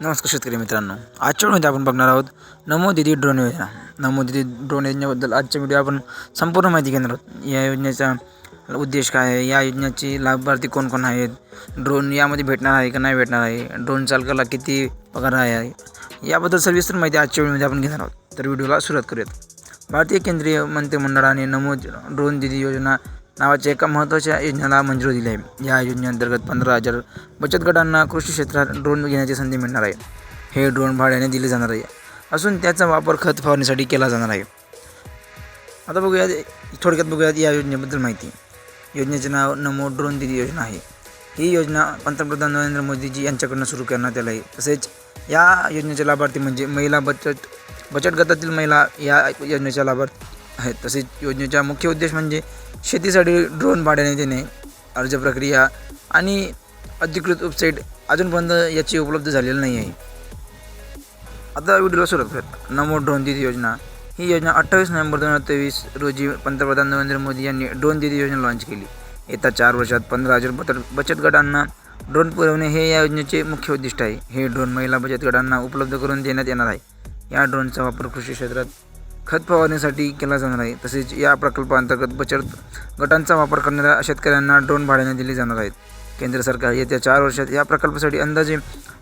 नमस्कार शेतकरी मित्रांनो आजच्या व्हिडिओमध्ये आपण बघणार आहोत नमो दिदी ड्रोन योजना. नमो दिदी ड्रोन योजनेबद्दल आजच्या व्हिडिओ आपण संपूर्ण माहिती घेणार आहोत. या योजनेचा उद्देश काय आहे? या योजनेची लाभार्थी कोण कोण आहेत? ड्रोन यामध्ये भेटणार आहे का नाही भेटणार आहे? ड्रोन चालकाला किती पगार आहे? याबद्दल सविस्तर माहिती आजच्या व्हिडिओमध्ये आपण घेणार आहोत. तर व्हिडिओला सुरुवात करूयात. भारतीय केंद्रीय मंत्रिमंडळाने नमो ड्रोन दिदी योजना नावाच्या एका महत्त्वाच्या योजनेला मंजुरी दिली आहे. या योजनेअंतर्गत पंधरा हजार बचत गटांना कृषी क्षेत्रात ड्रोन घेण्याची संधी मिळणार आहे. हे ड्रोन भाड्याने दिले जाणार आहे. असून त्याचा वापर खत फवारणीसाठी केला जाणार आहे. आता बघूयात थोडक्यात बघूयात या योजनेबद्दल माहिती. योजनेचे नाव नमो ड्रोन दिदी योजना आहे. ही योजना पंतप्रधान नरेंद्र मोदीजी यांच्याकडनं सुरू करण्यात आली आहे. तसेच या योजनेचे लाभार्थी म्हणजे महिला बचत बचत गटातील महिला या योजनेच्या लाभार्थी आहेत. तसेच योजनेचा मुख्य उद्देश म्हणजे शेतीसाठी ड्रोन भाड्याने देणे अर्ज प्रक्रिया आणि अधिकृत वेबसाईट अजूनपर्यंत याची उपलब्ध झालेली नाही आहे. आता व्हिडिओला सुरुवात करत नमो ड्रोन दिदी योजना. ही योजना अठ्ठावीस नोव्हेंबर दोन हजार तेवीस रोजी पंतप्रधान नरेंद्र मोदी यांनी ड्रोन दिदी योजना लॉन्च केली. येत्या चार वर्षात पंधरा हजार बचत बचत गटांना ड्रोन पुरवणे हे या योजनेचे मुख्य उद्दिष्ट आहे. हे ड्रोन महिला बचत गटांना उपलब्ध करून देण्यात येणार आहे. या ड्रोनचा वापर कृषी क्षेत्रात खत फवारणीसाठी केला जाणार आहे. तसेच या प्रकल्पाअंतर्गत बचत गटांचा वापर करणाऱ्या शेतकऱ्यांना ड्रोन भाड्याने दिले जाणार आहेत. केंद्र सरकार येत्या चार वर्षात या प्रकल्पासाठी अंदाजे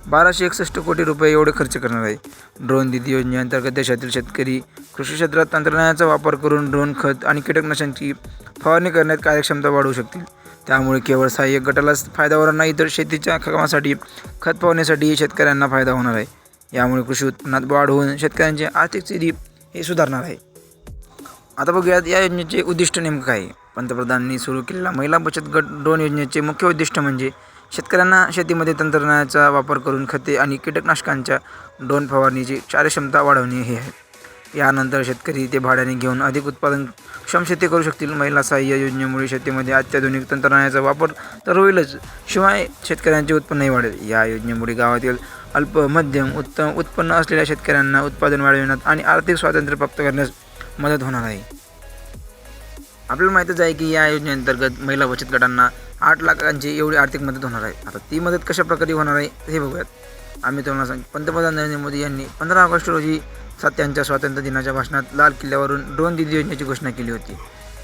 बाराशे एकसष्ट कोटी रुपये एवढे खर्च करणार आहे. ड्रोन दिदी योजनेअंतर्गत देशातील शेतकरी कृषी क्षेत्रात तंत्रज्ञानाचा वापर करून ड्रोन खत आणि कीटकनाशांची फवारणी करण्यात कार्यक्षमता वाढवू शकतील. त्यामुळे केवळ सहाय्यक गटालाच फायदा होणार नाही तर शेतीच्या कामासाठी खत फवारणीसाठी शेतकऱ्यांना फायदा होणार आहे. यामुळे कृषी उत्पन्नात वाढ होऊन शेतकऱ्यांची आर्थिक स्थिती हे सुधारणार आहे. आता बघूयात या योजनेचे उद्दिष्ट नेमकं काय आहे? पंतप्रधानांनी सुरू केलेला महिला बचत गट ड्रोन योजनेचे मुख्य उद्दिष्ट म्हणजे शेतकऱ्यांना शेतीमध्ये तंत्रज्ञानाचा वापर करून खते आणि कीटकनाशकांच्या ड्रोन फवारणीची कार्यक्षमता वाढवणे हे आहे. यानंतर शेतकरी ते भाड्याने घेऊन अधिक उत्पादनक्षम शेती करू शकतील. महिला सहाय्य योजनेमुळे शेतीमध्ये अत्याधुनिक तंत्रज्ञानाचा वापर तर होईलच शिवाय शेतकऱ्यांचे उत्पन्नही वाढेल. या योजनेमुळे गावातील अल्प मध्यम उत्तम उत्पन्न असलेल्या शेतकऱ्यांना उत्पादन वाढविण्यात आणि आर्थिक स्वातंत्र्य प्राप्त करण्यास मदत होणार आहे. आपल्याला माहीतच आहे की या योजनेअंतर्गत महिला बचत गटांना आठ लाखांची एवढी आर्थिक मदत होणार आहे. आता ती मदत कशा प्रकारे होणार आहे हे बघूयात. आम्ही तुम्हाला सांग. पंतप्रधान नरेंद्र मोदी यांनी पंधरा ऑगस्ट रोजी सात्यांच्या स्वातंत्र्य दिनाच्या भाषणात लाल किल्ल्यावरून ड्रोन दिदी योजनेची घोषणा केली होती.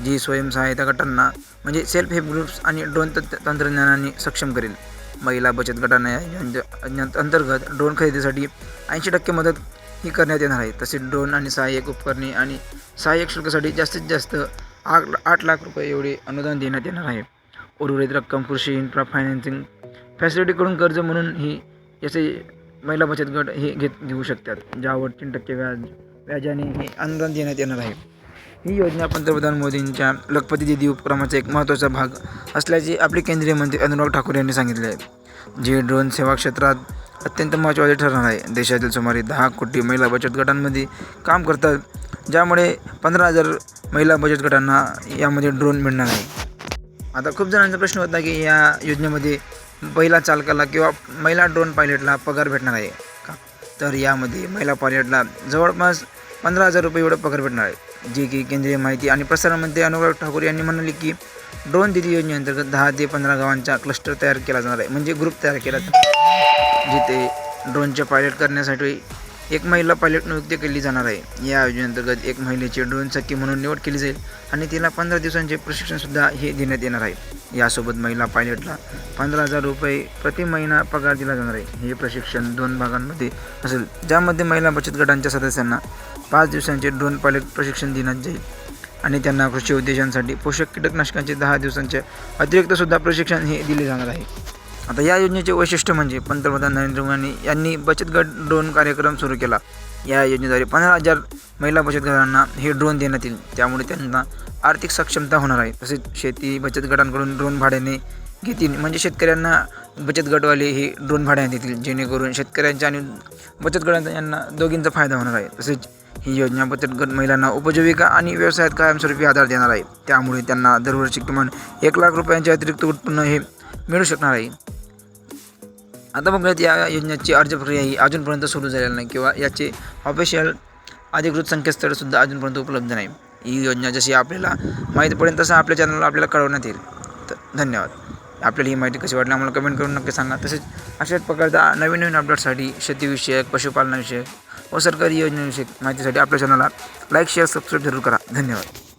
जी स्वयंसहायता गटांना म्हणजे सेल्फ हेल्प ग्रुप्स आणि ड्रोन तंत्रज्ञानाने सक्षम करेल. महिला बचत गटांना या अंतर्गत ड्रोन खरेदीसाठी ऐंशी टक्के मदत ही करण्यात येणार आहे. तसेच ड्रोन आणि सहाय्यक उपकरणे आणि सहाय्यक शुल्कासाठी जास्तीत जास्त आठ आठ लाख रुपये एवढे अनुदान देण्यात येणार आहे. उर्वरित रक्कम कृषी इन्फ्रा फायनान्सिंग फॅसिलिटीकडून कर्ज म्हणून ही याचे महिला बचत गट हे घेत घेऊ शकतात ज्यावर तीन टक्के व्याज व्याजाने हे अनुदान देण्यात येणार आहे. ही योजना पंतप्रधान मोदींच्या लखपती दिदी उपक्रमाचा एक महत्त्वाचा भाग असल्याचे आपले केंद्रीय मंत्री अनुराग ठाकूर यांनी सांगितले आहे. जे ड्रोन सेवा क्षेत्रात अत्यंत महत्त्वाचे ठरणार आहे. देशातील सुमारे दहा कोटी महिला बचत गटांमध्ये काम करतात ज्यामुळे पंधरा हजार महिला बचत गटांना यामध्ये ड्रोन मिळणार आहे. आता खूप जणांचा प्रश्न होता की या योजनेमध्ये महिला चालकाला किंवा महिला ड्रोन पायलटला पगार भेटणार आहे का? तर यामध्ये महिला पायलटला जवळपास पंधरा हजार रुपये एवढं पगार भेटणार आहे जे की केंद्रीय माहिती आणि प्रसारण मंत्री अनुराग ठाकूर यांनी म्हणाले की ड्रोन दिदी योजनेअंतर्गत दहा ते पंधरा गावांचा क्लस्टर तयार केला जाणार आहे. म्हणजे ग्रुप तयार केला जाणार जिथे ड्रोनचे पायलट करण्यासाठी एक महिला पायलट नियुक्ती केली जाणार आहे. या योजनेअंतर्गत एक महिलेची ड्रोन सखी म्हणून निवड केली जाईल आणि तिला पंधरा दिवसांचे प्रशिक्षणसुद्धा हे देण्यात येणार आहे. यासोबत महिला पायलटला पंधरा हजार रुपये प्रति महिना पगार दिला जाणार आहे. हे प्रशिक्षण दोन भागांमध्ये असेल ज्यामध्ये महिला बचत गटांच्या सदस्यांना पाच दिवसांचे ड्रोन पायलट प्रशिक्षण देण्यात जाईल आणि त्यांना कृषी उद्देशांसाठी पोषक कीटकनाशकांचे दहा दिवसांचे अतिरिक्तसुद्धा प्रशिक्षण हे दिले जाणार आहे. आता या योजनेचे वैशिष्ट्य म्हणजे पंतप्रधान नरेंद्र मोदी यांनी बचत गट ड्रोन कार्यक्रम सुरू केला. या योजनेद्वारे पंधरा हजार महिला बचत गटांना हे ड्रोन देण्यात येईल. त्यामुळे त्यांना आर्थिक सक्षमता होणार आहे. तसेच शेती बचत गटांकडून ड्रोन भाड्याने घेतील. म्हणजे शेतकऱ्यांना बचत गटवाले हे ड्रोन भाड्याने देतील. जेणेकरून शेतकऱ्यांच्या आणि बचत गटांचा यांना दोघींचा फायदा होणार आहे. तसेच ही योजना बचत गट महिलांना उपजीविका आणि व्यवसायात कायमस्वरूपी आधार देणार आहे. त्यामुळे त्यांना दरवर्षी किमान एक लाख रुपयांचे अतिरिक्त उत्पन्न हे मिळू शकणार आहे. आता बघूयात या योजनेची अर्ज प्रक्रिया ही अजूनपर्यंत सुरू झालेली नाही किंवा याचे ऑफिशियल अधिकृत संकेतस्थळसुद्धा अजूनपर्यंत उपलब्ध नाही. ही योजना जशी आपल्याला माहिती पडेल तसं आपल्या चॅनलला आपल्याला कळवण्यात येईल. तर धन्यवाद. आपल्याला ही माहिती कशी वाटली आम्हाला कमेंट करून नक्की सांगा. तसेच अशाच प्रकारच्या नवीन नवीन अपडेटसाठी शेतीविषयक पशुपालनाविषयक व सरकारी योजनेविषयक माहितीसाठी आपल्या चॅनलला लाईक शेअर सबस्क्राईब जरूर करा. धन्यवाद.